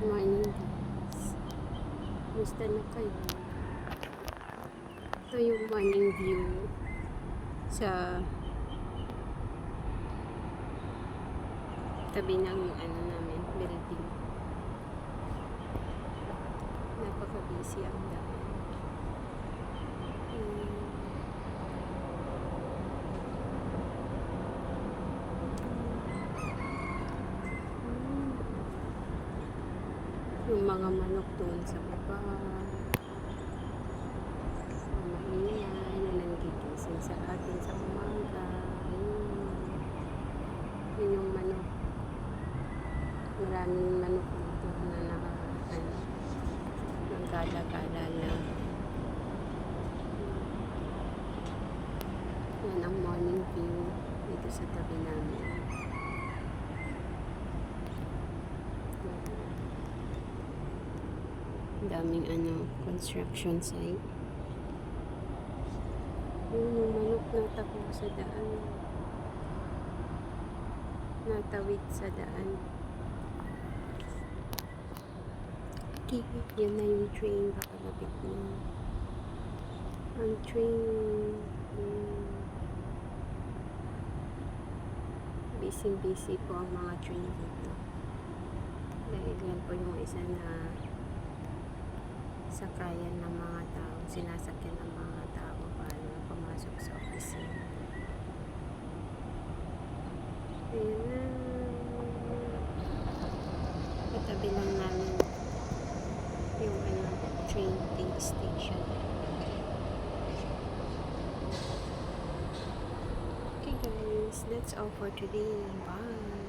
morning guys. Kumusta na kayo? Ito yung morning view sa tabi ng ano namin, building. Napaka-busy ang daan. Yung mga manok doon sa baba. Ang maingay na nanggigising sa atin sa umaga. Yun. Yun yung manok. Maraming manok dito na naka, ano, nagkala-kala lang. Yan ang morning view dito sa tabi namin. Ang daming ano, construction site. Yun yung manok na takbo sa daan. Natawid sa daan. Okay, yun na yung train. Pakalapit na. Ang train. Hmm. Busy-busy po ang mga train dito. Dahil yan po yung isa na sakayan ng mga tao, sinasakyan ng mga tao para pumasok sa opisina. Ayan na. Katabi lang namin yung ano, train station. Okay guys, that's all for today. Bye!